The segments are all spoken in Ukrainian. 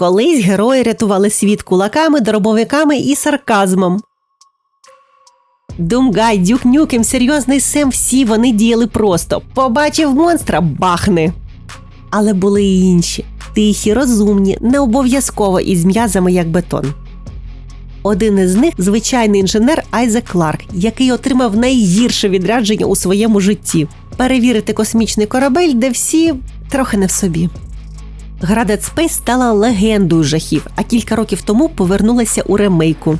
Колись герої рятували світ кулаками, дробовиками і сарказмом. Думгай, Дюк Нюкем, серйозний Сем, всі вони діяли просто. Побачив монстра, бахни. Але були і інші тихі, розумні, не обов'язково із м'язами як бетон. Один із них звичайний інженер Айзек Кларк, який отримав найгірше відрядження у своєму житті перевірити космічний корабель, де всі трохи не в собі. Гра Dead Space стала легендою жахів, а кілька років тому повернулася у ремейку.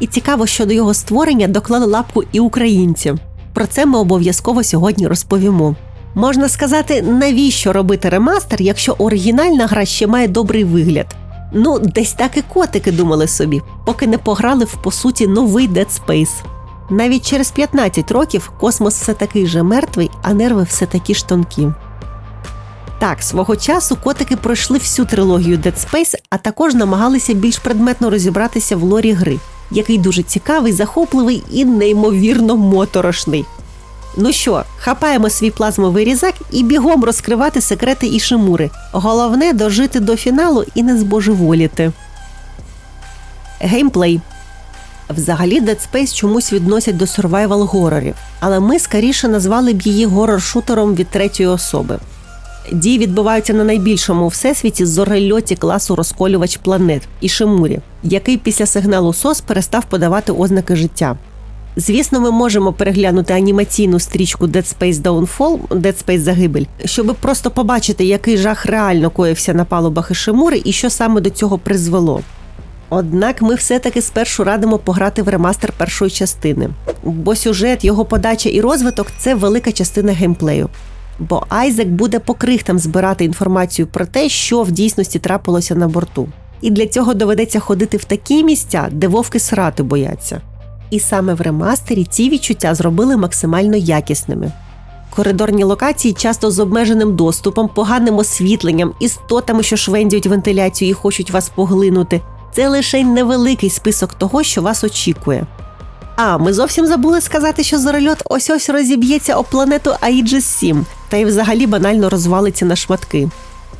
І цікаво, що до його створення доклали лапку і українці. Про це ми обов'язково сьогодні розповімо. Можна сказати, навіщо робити ремастер, якщо оригінальна гра ще має добрий вигляд. Ну, десь так і котики думали собі, поки не пограли в по суті новий Dead Space. Навіть через 15 років космос все такий же мертвий, а нерви все такі ж тонкі. Так, свого часу котики пройшли всю трилогію Dead Space, а також намагалися більш предметно розібратися в лорі гри, який дуже цікавий, захопливий і неймовірно моторошний. Ну що, хапаємо свій плазмовий різак і бігом розкривати секрети Ішимури. Головне дожити до фіналу і не збожеволіти. Геймплей. Взагалі Dead Space чомусь відносять до survival горорів, але ми скоріше назвали б її горор-шутером від третьої особи. Дії відбуваються на найбільшому всесвіті зорельоті класу розколювач планет Ішимурі, який після сигналу СОС перестав подавати ознаки життя. Звісно, ми можемо переглянути анімаційну стрічку Dead Space Downfall, Dead Space Загибель, щоб просто побачити, який жах реально коївся на палубах Ішимури і що саме до цього призвело. Однак ми все-таки спершу радимо пограти в ремастер першої частини, бо сюжет, його подача і розвиток це велика частина геймплею. Бо Айзек буде по крихтам збирати інформацію про те, що в дійсності трапилося на борту. І для цього доведеться ходити в такі місця, де вовки срати бояться. І саме в ремастері ці відчуття зробили максимально якісними. Коридорні локації часто з обмеженим доступом, поганим освітленням, істотами, що швендюють вентиляцію і хочуть вас поглинути. Це лише невеликий список того, що вас очікує. А ми зовсім забули сказати, що зорольот ось ось розіб'ється об планету Аїджес 7 та й взагалі банально розвалиться на шматки.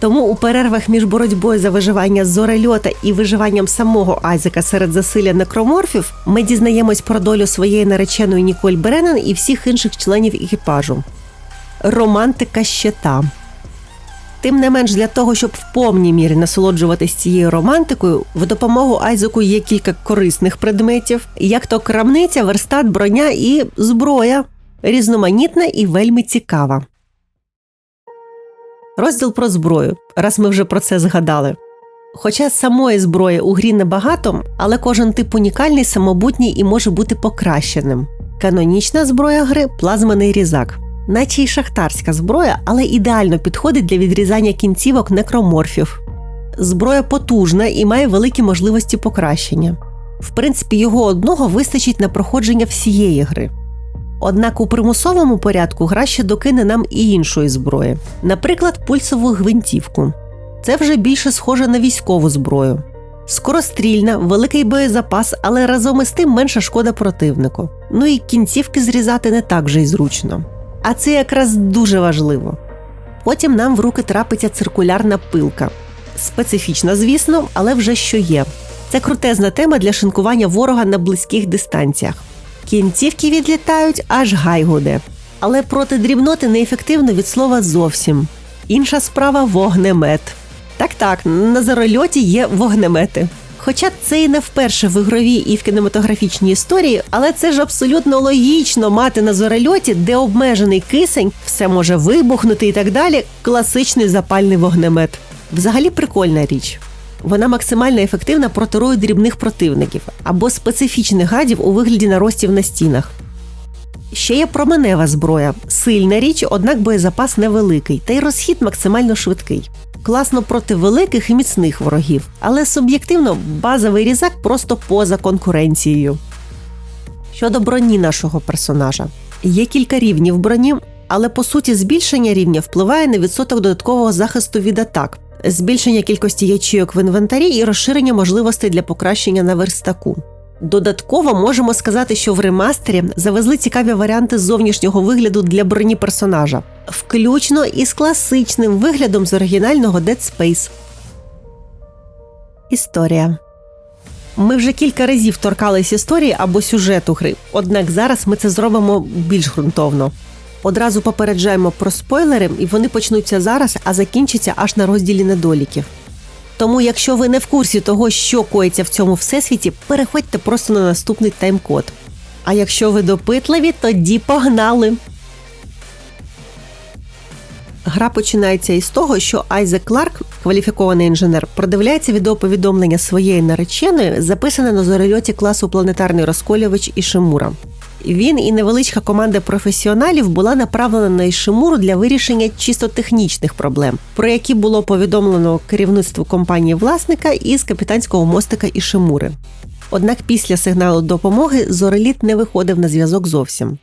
Тому у перервах між боротьбою за виживання зорельота і виживанням самого Айзека серед засилля некроморфів ми дізнаємось про долю своєї нареченої Ніколь Бреннан і всіх інших членів екіпажу. Романтика ще та. Тим не менш, для того, щоб в повній мірі насолоджуватись цією романтикою, в допомогу Айзеку є кілька корисних предметів, як то крамниця, верстат, броня і зброя, різноманітна і вельми цікава. Розділ про зброю, раз ми вже про це згадали. Хоча самої зброї у грі небагато, але кожен тип унікальний, самобутній і може бути покращеним. Канонічна зброя гри плазмений різак, наче й шахтарська зброя, але ідеально підходить для відрізання кінцівок некроморфів. Зброя потужна і має великі можливості покращення. В принципі, його одного вистачить на проходження всієї гри. Однак у примусовому порядку гра ще докине нам і іншої зброї, наприклад, пульсову гвинтівку. Це вже більше схоже на військову зброю. Скорострільна, великий боєзапас, але разом із тим менша шкода противнику. Ну і кінцівки зрізати не так вже й зручно. А це якраз дуже важливо. Потім нам в руки трапиться циркулярна пилка. Специфічна, звісно, але вже що є. Це крутезна тема для шинкування ворога на близьких дистанціях. Кінцівки відлітають аж гай гуде. Але проти дрібноти неефективно від слова зовсім. Інша справа вогнемет. Так так, на зарольоті є вогнемети. Хоча це і не вперше в ігровій і в кінематографічній історії, але це ж абсолютно логічно мати на зорольоті, де обмежений кисень, все може вибухнути і так далі. Класичний запальний вогнемет. Взагалі прикольна річ. Вона максимально ефективна проти рою дрібних противників або специфічних гадів у вигляді наростів на стінах. Ще є променева зброя, сильна річ, однак боєзапас невеликий, та й розхід максимально швидкий. Класно проти великих і міцних ворогів, але суб'єктивно базовий різак просто поза конкуренцією. Щодо броні нашого персонажа, є кілька рівнів броні, але по суті збільшення рівня впливає на відсоток додаткового захисту від атак, збільшення кількості ячейок в інвентарі і розширення можливостей для покращення на верстаку. Додатково можемо сказати, що в ремастері завезли цікаві варіанти зовнішнього вигляду для броні персонажа, включно із класичним виглядом з оригінального Dead Space. Історія. Ми вже кілька разів торкались історії або сюжету гри, однак зараз ми це зробимо більш ґрунтовно. Одразу попереджаємо про спойлери, і вони почнуться зараз, а закінчаться аж на розділі недоліків. Тому, якщо ви не в курсі того, що коїться в цьому всесвіті, переходьте просто на наступний тайм-код. А якщо ви допитливі, тоді погнали! Гра починається із того, що Айзек Кларк, кваліфікований інженер, продивляється відеоповідомлення своєї нареченої, записане на зорельоті класу планетарний розколювач Ішимура. Він і невеличка команда професіоналів була направлена на Ішимуру для вирішення чисто технічних проблем, про які було повідомлено керівництву компанії власника із капітанського мостика Ішимури. Однак після сигналу допомоги зореліт не виходив на зв'язок зовсім.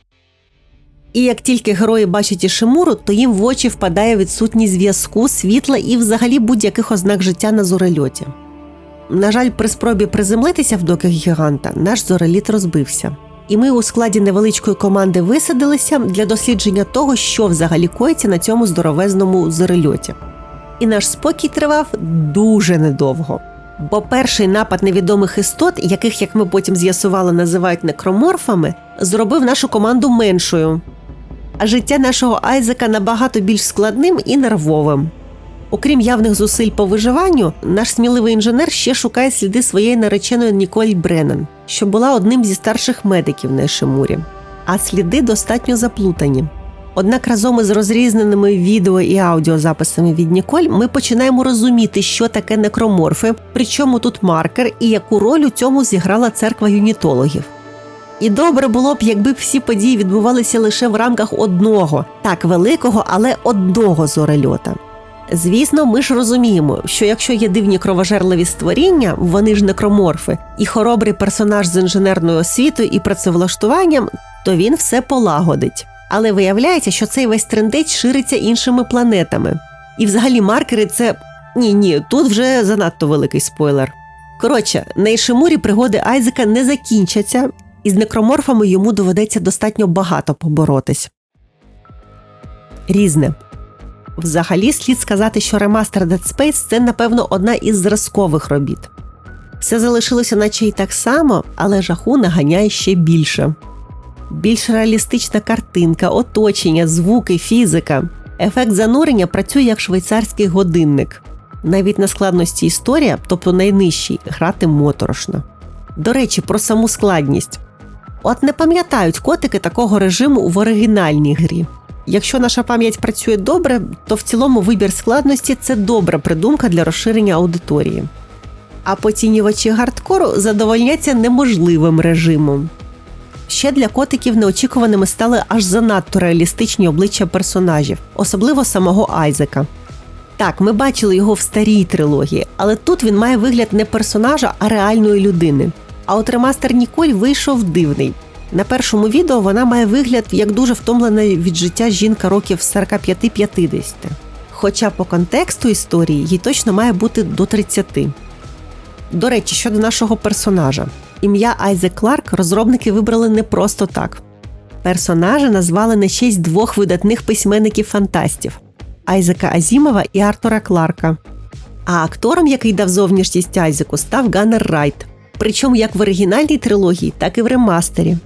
І як тільки герої бачать Ішимуру, то їм в очі впадає відсутність зв'язку, світла і взагалі будь-яких ознак життя на зорельоті. На жаль, при спробі приземлитися в доках гіганта наш зореліт розбився. І ми у складі невеличкої команди висадилися для дослідження того, що взагалі коїться на цьому здоровезному зорельоті. І наш спокій тривав дуже недовго. Бо перший напад невідомих істот, яких, як ми потім з'ясували, називають некроморфами, зробив нашу команду меншою. А життя нашого Айзека набагато більш складним і нервовим. Окрім явних зусиль по виживанню, наш сміливий інженер ще шукає сліди своєї нареченої Ніколь Бреннен, що була одним зі старших медиків на Ешемурі. А сліди достатньо заплутані. Однак разом із розрізненими відео і аудіозаписами від Ніколь ми починаємо розуміти, що таке некроморфи, причому тут маркер і яку роль у цьому зіграла церква юнітологів. І добре було б, якби всі події відбувалися лише в рамках одного, так великого, але одного зорельота. Звісно, ми ж розуміємо, що якщо є дивні кровожерливі створіння, вони ж некроморфи, і хоробрий персонаж з інженерною освітою і працевлаштуванням, то він все полагодить. Але виявляється, що цей весь трендець шириться іншими планетами. І взагалі маркери це ні, ні, тут вже занадто великий спойлер. Коротше, на Ішимурі пригоди Айзека не закінчаться, і з некроморфами йому доведеться достатньо багато поборотись. Різне. Взагалі слід сказати, що ремастер Dead Space – це, напевно, одна із зразкових робіт. Все залишилося наче й так само, але жаху наганяє ще більше. Більш реалістична картинка, оточення, звуки, фізика. Ефект занурення працює як швейцарський годинник. Навіть на складності історія, тобто найнижчій, грати моторошно. До речі, про саму складність. От не пам'ятають котики такого режиму в оригінальній грі. Якщо наша пам'ять працює добре, то в цілому вибір складності це добра придумка для розширення аудиторії. А поцінювачі гардкору задовольняться неможливим режимом. Ще для котиків неочікуваними стали аж занадто реалістичні обличчя персонажів, особливо самого Айзека. Так, ми бачили його в старій трилогії, але тут він має вигляд не персонажа, а реальної людини. А от ремастер Ніколь вийшов дивний. На першому відео вона має вигляд як дуже втомлена від життя жінка років 45-50. Хоча по контексту історії їй точно має бути до 30. До речі, щодо нашого персонажа. Ім'я Айзек Кларк розробники вибрали не просто так. Персонажа назвали на честь двох видатних письменників-фантастів Айзека Азімова і Артура Кларка. А актором, який дав зовнішність Айзеку, став Ганнер Райт. Причому як в оригінальній трилогії, так і в ремастері.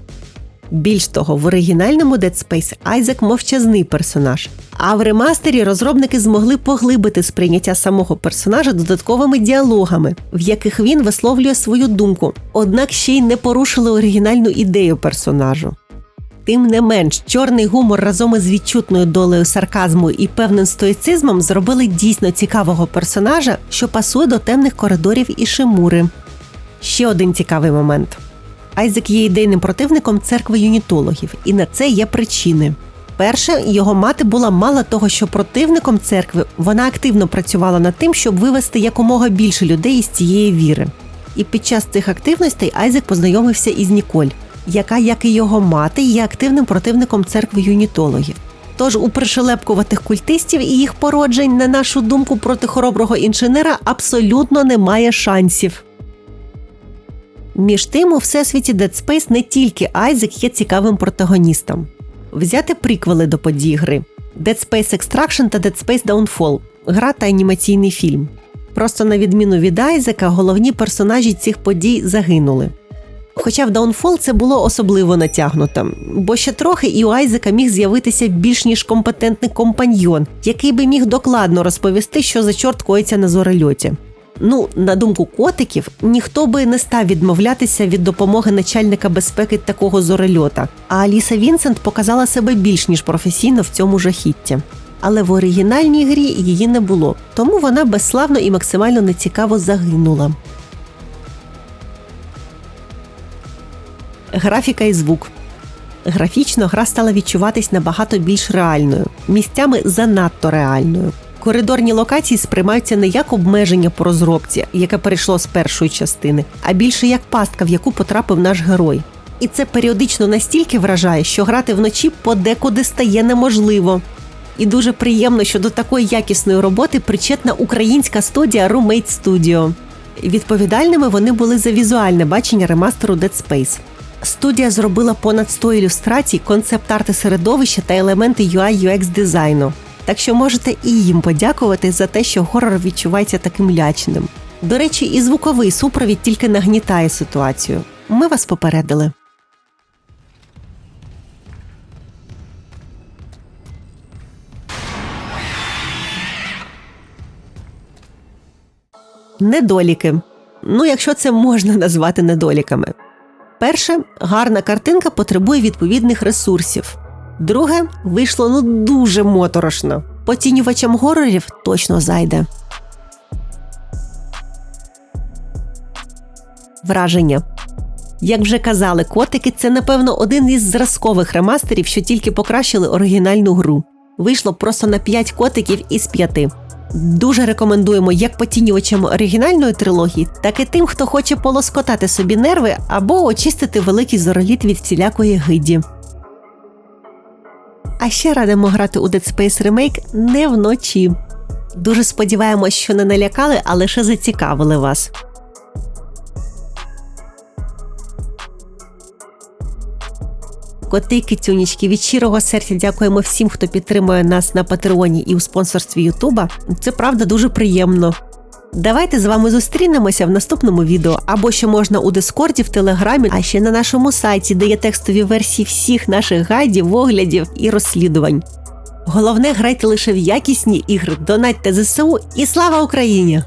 Більш того, в оригінальному Dead Space Айзек мовчазний персонаж. А в ремастері розробники змогли поглибити сприйняття самого персонажа додатковими діалогами, в яких він висловлює свою думку, однак ще й не порушили оригінальну ідею персонажу. Тим не менш, чорний гумор разом із відчутною долею сарказму і певним стоїцизмом зробили дійсно цікавого персонажа, що пасує до темних коридорів і шимури. Ще один цікавий момент. Айзек є ідейним противником церкви юнітологів, і на це є причини. Перше, його мати була мало того, що противником церкви вона активно працювала над тим, щоб вивести якомога більше людей із цієї віри. І під час цих активностей Айзек познайомився із Ніколь, яка, як і його мати, є активним противником церкви юнітологів. Тож у пришелепкуватих культистів і їх породжень, на нашу думку, проти хороброго інженера абсолютно немає шансів. Між тим, у всесвіті Dead Space не тільки Айзек є цікавим протагоністом. Взяти приквели до подій гри: Dead Space Extraction та Dead Space Downfall гра та анімаційний фільм. Просто на відміну від Айзека, головні персонажі цих подій загинули. Хоча в Downfall це було особливо натягнуто, бо ще трохи і у Айзека міг з'явитися більш ніж компетентний компаньйон, який би міг докладно розповісти, що за чорт коїться на зорельоті. Ну, на думку котиків, ніхто би не став відмовлятися від допомоги начальника безпеки такого зорельота. А Аліса Вінсент показала себе більш ніж професійно в цьому жахітті. Але в оригінальній грі її не було, тому вона безславно і максимально нецікаво загинула. Графіка і звук. Графічно гра стала відчуватись набагато більш реальною, місцями занадто реальною. Коридорні локації сприймаються не як обмеження по розробці, яке перейшло з першої частини, а більше як пастка, в яку потрапив наш герой. І це періодично настільки вражає, що грати вночі подекуди стає неможливо. І дуже приємно, що до такої якісної роботи причетна українська студія Roommate Studio. Відповідальними вони були за візуальне бачення ремастеру Dead Space. Студія зробила понад 100 ілюстрацій, концепт-арти середовища та елементи UI UX дизайну. Так що можете і їм подякувати за те, що горор відчувається таким лячним. До речі, і звуковий супровід тільки нагнітає ситуацію. Ми вас попередили. Недоліки. Ну, якщо це можна назвати недоліками. Перше, гарна картинка потребує відповідних ресурсів. Друге, вийшло ну дуже моторошно. Поцінювачам горорів точно зайде. Враження. Як вже казали, котики це, напевно, один із зразкових ремастерів, що тільки покращили оригінальну гру. Вийшло просто на 5 котиків із 5. Дуже рекомендуємо як поцінювачам оригінальної трилогії, так і тим, хто хоче полоскотати собі нерви або очистити великий зороліт від всілякої гиді. А ще радимо грати у Dead Space Remake не вночі. Дуже сподіваємось, що не налякали, а лише зацікавили вас. Коти кицюнічки від щирого серця дякуємо всім, хто підтримує нас на Патреоні і у спонсорстві Ютуба. Це правда дуже приємно. Давайте з вами зустрінемося в наступному відео або ще можна у Дискорді, в Телеграмі, а ще на нашому сайті, де є текстові версії всіх наших гайдів, оглядів і розслідувань. Головне, грайте лише в якісні ігри, донатьте ЗСУ і слава Україні!